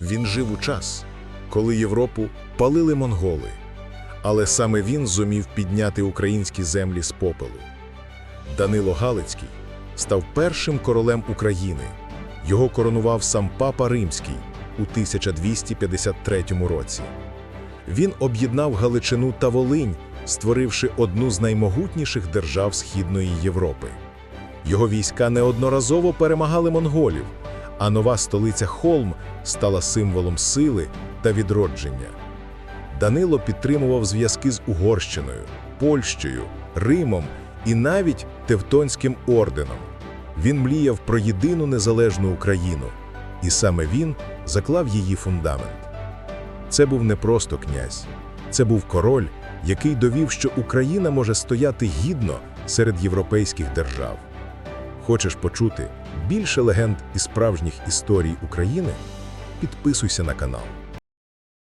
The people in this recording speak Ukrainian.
Він жив у час, коли Європу палили монголи, але саме він зумів підняти українські землі з попелу. Данило Галицький став першим королем України. Його коронував сам Папа Римський у 1253 році. Він об'єднав Галичину та Волинь, створивши одну з наймогутніших держав Східної Європи. Його війська неодноразово перемагали монголів, а нова столиця Холм стала символом сили та відродження. Данило підтримував зв'язки з Угорщиною, Польщею, Римом і навіть Тевтонським орденом. Він мріяв про єдину незалежну Україну, і саме він заклав її фундамент. Це був не просто князь, це був король, який довів, що Україна може стояти гідно серед європейських держав. Хочеш почути більше легенд і справжніх історій України? Підписуйся на канал.